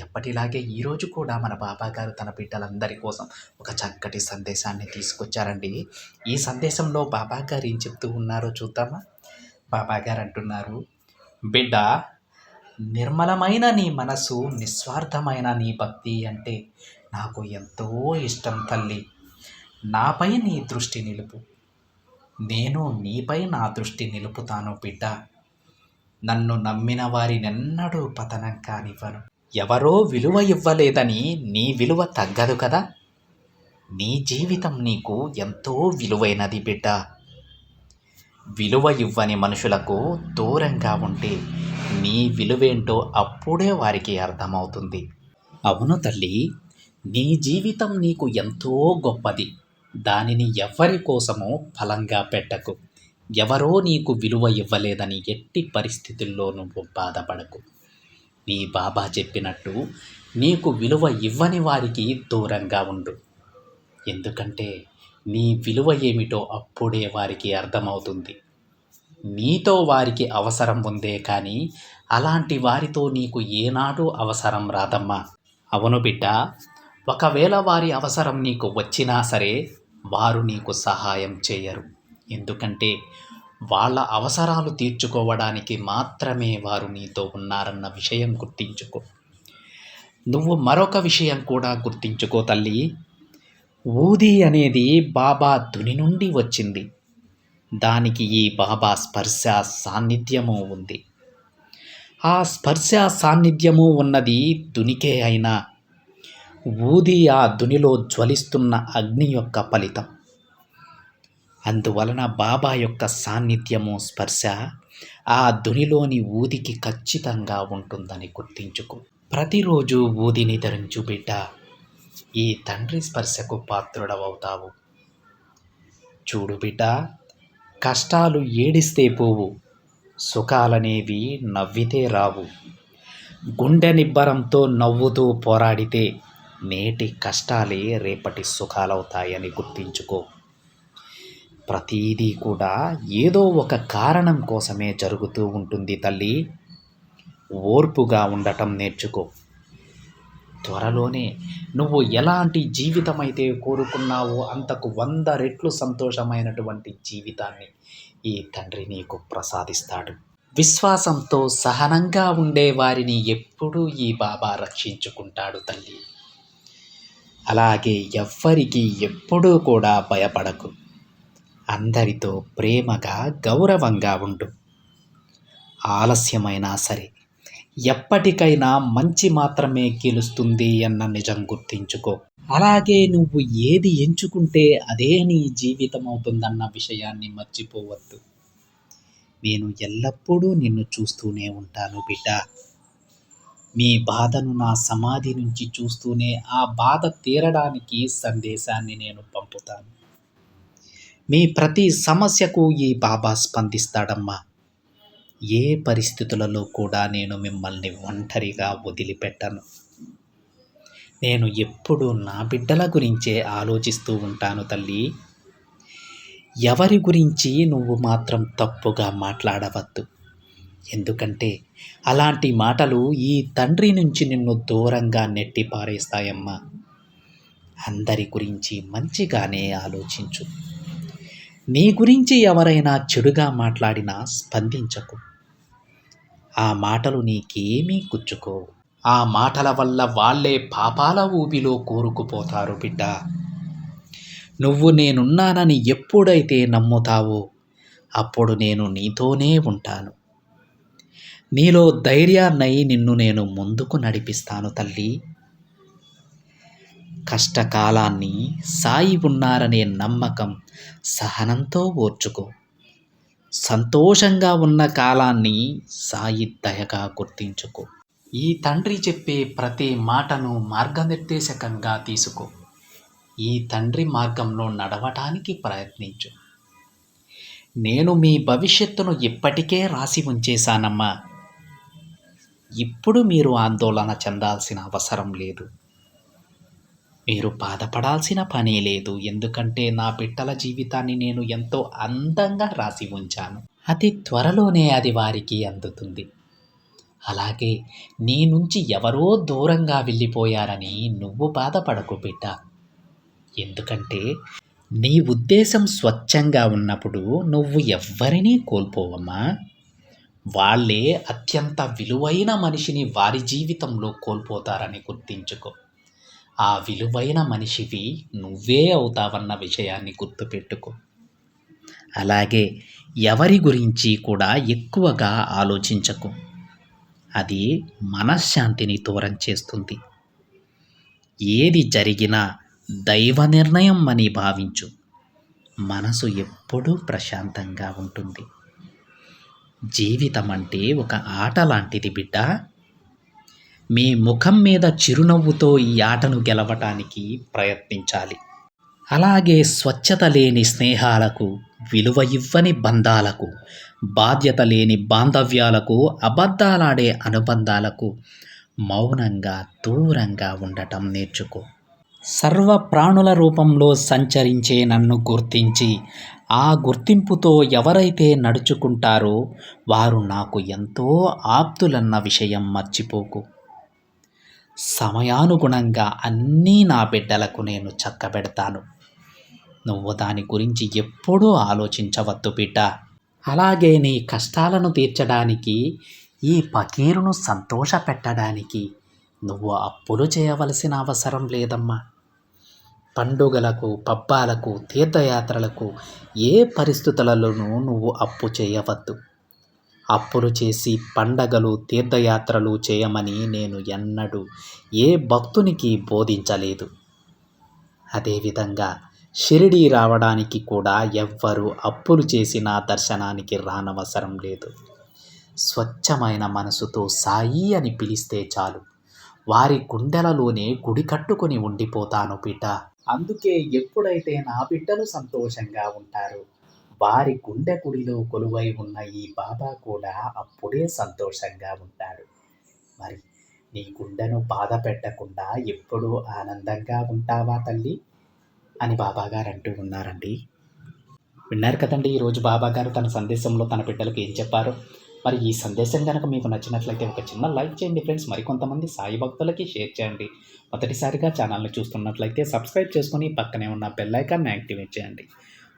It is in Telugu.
ఎప్పటిలాగే ఈరోజు కూడా మన బాబా గారు తన బిడ్డలందరి కోసం ఒక చక్కటి సందేశాన్ని తీసుకొచ్చారండి. ఈ సందేశంలో బాబా గారు ఏం చెప్తూ ఉన్నారో చూద్దామా? బాబా గారు అంటున్నారు బిడ్డ నిర్మలమైన నీ మనసు నిస్వార్థమైన నీ భక్తి అంటే నాకు ఎంతో ఇష్టం తల్లి. నాపై నీ దృష్టి నిలుపు. నేను నీపై నా దృష్టి నిలుపుతాను బిడ్డ. నన్ను నమ్మిన వారినెన్నడూ పతనం కానివ్వను. ఎవరో విలువ ఇవ్వలేదని నీ విలువ తగ్గదు కదా. నీ జీవితం నీకు ఎంతో విలువైనది బిడ్డ. విలువ ఇవ్వని మనుషులకు దూరంగా ఉంటే నీ విలువేంటో అప్పుడే వారికి అర్థమవుతుంది. అవును తల్లి నీ జీవితం నీకు ఎంతో గొప్పది. దానిని ఎవరి కోసమో ఫలంగా పెట్టకు. ఎవరో నీకు విలువ ఇవ్వలేదని ఎట్టి పరిస్థితుల్లో నువ్వు బాధపడకు. నీ బాబా చెప్పినట్టు నీకు విలువ ఇవ్వని వారికి దూరంగా ఉండు. ఎందుకంటే నీ విలువ ఏమిటో అప్పుడే వారికి అర్థమవుతుంది. నీతో వారికి అవసరం ఉందే కానీ అలాంటి వారితో నీకు ఏనాడు అవసరం రాదమ్మా. అవును బిడ్డ ఒకవేళ వారి అవసరం నీకు వచ్చినా సరే వారు నీకు సహాయం చేయరు. ఎందుకంటే వాళ్ళ అవసరాలు తీర్చుకోవడానికి మాత్రమే వారు నీతో ఉన్నారన్న విషయం గుర్తించుకో. నువ్వు మరొక విషయం కూడా గుర్తించుకో తల్లి. ఊది అనేది బాబా ధుని నుండి వచ్చింది. దానికి ఈ బాబా స్పర్శ సాన్నిధ్యము ఉంది. ఆ స్పర్శ సాన్నిధ్యము ఉన్నది దునికే అయినా. ఊది ఆ దునిలో జ్వలిస్తున్న అగ్ని యొక్క ఫలితం. అందువలన బాబా యొక్క సాన్నిధ్యము స్పర్శ ఆ దునిలోని ఊదికి ఖచ్చితంగా ఉంటుందని గుర్తించుకో. ప్రతిరోజు ఊదిని ధరించు బిడ్డ ఈ తండ్రి స్పర్శకు పాత్రుడవవుతావు. చూడు బిడ్డ కష్టాలు ఏడిస్తే పోవు. సుఖాలనేవి నవ్వితే రావు. గుండె నిబ్బరంతో నవ్వుతూ పోరాడితే నేటి కష్టాలే రేపటి సుఖాలవుతాయని గుర్తించుకో. ప్రతీదీ కూడా ఏదో ఒక కారణం కోసమే జరుగుతూ ఉంటుంది తల్లి. ఓర్పుగా ఉండటం నేర్చుకో. త్వరలోనే నువ్వు ఎలాంటి జీవితమైతే కోరుకున్నావో అంతకు వంద రెట్లు సంతోషమైనటువంటి జీవితాన్ని ఈ తండ్రి నీకు ప్రసాదిస్తాడు. విశ్వాసంతో సహనంగా ఉండే వారిని ఎప్పుడూ ఈ బాబా రక్షించుకుంటాడు తల్లి. అలాగే ఎవ్వరికీ ఎప్పుడూ కూడా భయపడకు. అందరితో ప్రేమగా గౌరవంగా ఉండు. ఆలస్యమైనా సరే ఎప్పటికైనా మంచి మాత్రమే గెలుస్తుంది అన్న నిజం గుర్తించుకో. అలాగే నువ్వు ఏది ఎంచుకుంటే అదే నీ జీవితం అవుతుందన్న విషయాన్ని మర్చిపోవద్దు. నేను ఎల్లప్పుడూ నిన్ను చూస్తూనే ఉంటాను బిడ్డ. మీ బాధను నా సమాధి నుంచి చూస్తూనే ఆ బాధ తీరడానికి సందేశాన్ని నేను పంపుతాను. మీ ప్రతి సమస్యకు ఈ బాబా స్పందిస్తాడమ్మా. ఏ పరిస్థితులలో కూడా నేను మిమ్మల్ని ఒంటరిగా వదిలిపెట్టను. నేను ఎప్పుడు నా బిడ్డల గురించే ఆలోచిస్తూ ఉంటాను తల్లి. ఎవరి గురించి నువ్వు మాత్రం తప్పుగా మాట్లాడవద్దు. ఎందుకంటే అలాంటి మాటలు ఈ తండ్రి నుంచి నిన్ను దూరంగా నెట్టి పారేస్తాయమ్మా అందరి గురించి మంచిగానే ఆలోచించు. నీ గురించి ఎవరైనా చెడుగా మాట్లాడినా స్పందించకు. ఆ మాటలు నీకేమీ గుచ్చుకోవు ఆ మాటల వల్ల వాళ్ళే పాపాల ఊబిలో కూరుకుపోతారు బిడ్డ. నువ్వు నేనున్నానని ఎప్పుడైతే నమ్ముతావో అప్పుడు నేను నీతోనే ఉంటాను. నీలో ధైర్యాన్నై నిన్ను నేను ముందుకు నడిపిస్తాను తల్లి. కష్టకాలాన్ని సాయి ఉన్నారనే నమ్మకం సహనంతో ఓర్చుకో. సంతోషంగా ఉన్న కాలాన్ని సాయి దయగా గుర్తించుకో. ఈ తండ్రి చెప్పే ప్రతి మాటను మార్గనిర్దేశకంగా తీసుకో. ఈ తండ్రి మార్గంలో నడవటానికి ప్రయత్నించు. నేను మీ భవిష్యత్తును ఇప్పటికే రాసి ఉంచేశానమ్మా. ఇప్పుడు మీరు ఆందోళన చెందాల్సిన అవసరం లేదు. మీరు బాధపడాల్సిన పని లేదు. ఎందుకంటే నా బిడ్డల జీవితాన్ని నేను ఎంతో అందంగా రాసి ఉంచాను. అతి త్వరలోనే అది వారికి అందుతుంది. అలాగే నీ నుంచి ఎవరో దూరంగా వెళ్ళిపోయారని నువ్వు బాధపడకు బిడ్డ. ఎందుకంటే నీ ఉద్దేశం స్వచ్ఛంగా ఉన్నప్పుడు నువ్వు ఎవ్వరినీ కోల్పోవమ్మా. వాళ్ళే అత్యంత విలువైన మనిషిని వారి జీవితంలో కోల్పోతారని గుర్తించుకో. ఆ విలువైన మనిషివి నువ్వే అవుతావన్న విషయాన్ని గుర్తుపెట్టుకో. అలాగే ఎవరి గురించి కూడా ఎక్కువగా ఆలోచించకు. అది మనశ్శాంతిని దూరం చేస్తుంది. ఏది జరిగినా దైవ నిర్ణయం అని భావించు. మనసు ఎప్పుడూ ప్రశాంతంగా ఉంటుంది. జీవితం అంటే ఒక ఆట లాంటిది బిడ్డ. మీ ముఖం మీద చిరునవ్వుతో ఈ ఆటను గెలవటానికి ప్రయత్నించాలి. అలాగే స్వచ్ఛత లేని స్నేహాలకు విలువ ఇవ్వని బంధాలకు బాధ్యత లేని బాంధవ్యాలకు అబద్ధాలాడే అనుబంధాలకు మౌనంగా దూరంగా ఉండటం నేర్చుకో. సర్వ ప్రాణుల రూపంలో సంచరించే నన్ను గుర్తించి ఆ గుర్తింపుతో ఎవరైతే నడుచుకుంటారో వారు నాకు ఎంతో ఆప్తులన్న విషయం మర్చిపోకు. సమయానుగుణంగా అన్నీ నా బిడ్డలకు నేను చక్కబెడతాను. నువ్వు దాని గురించి ఎప్పుడూ ఆలోచించవద్దు బిడ్డ. అలాగే నీ కష్టాలను తీర్చడానికి ఈ పకీరును సంతోషపెట్టడానికి నువ్వు అప్పులు చేయవలసిన అవసరం లేదమ్మా. పండుగలకు పబ్బాలకు తీర్థయాత్రలకు ఏ పరిస్థితులలోనూ నువ్వు అప్పు చేయవద్దు. అప్పులు చేసి పండగలు తీర్థయాత్రలు చేయమని నేను ఎన్నడూ ఏ భక్తునికి బోధించలేదు. అదేవిధంగా షిరిడీ రావడానికి కూడా ఎవ్వరూ అప్పులు చేసి నా దర్శనానికి రానవసరం లేదు. స్వచ్ఛమైన మనసుతో సాయి అని పిలిస్తే చాలు. వారి గుండెలలోనే గుడి కట్టుకొని ఉండిపోతాను బిడ్డ అందుకే ఎప్పుడైతే నా బిడ్డలు సంతోషంగా ఉంటారు వారి గుండె గుడిలో కొలువై ఉన్న ఈ బాబా కూడా అప్పుడే సంతోషంగా ఉంటాడు. మరి నీ గుండెను బాధ పెట్టకుండా ఎప్పుడూ ఆనందంగా ఉంటావా తల్లి? అని బాబాగారు అంటూ ఉన్నారండి. విన్నారు కదండి ఈరోజు బాబాగారు తన సందేశంలో తన బిడ్డలకు ఏం చెప్పారు? మరి ఈ సందేశం కనుక మీకు నచ్చినట్లయితే ఒక చిన్న లైక్ చేయండి ఫ్రెండ్స్. మరికొంతమంది సాయి భక్తులకి షేర్ చేయండి. మొదటిసారిగా ఛానల్ని చూస్తున్నట్లయితే సబ్స్క్రైబ్ చేసుకుని పక్కనే ఉన్న బెల్ ఐకాన్ని యాక్టివేట్ చేయండి.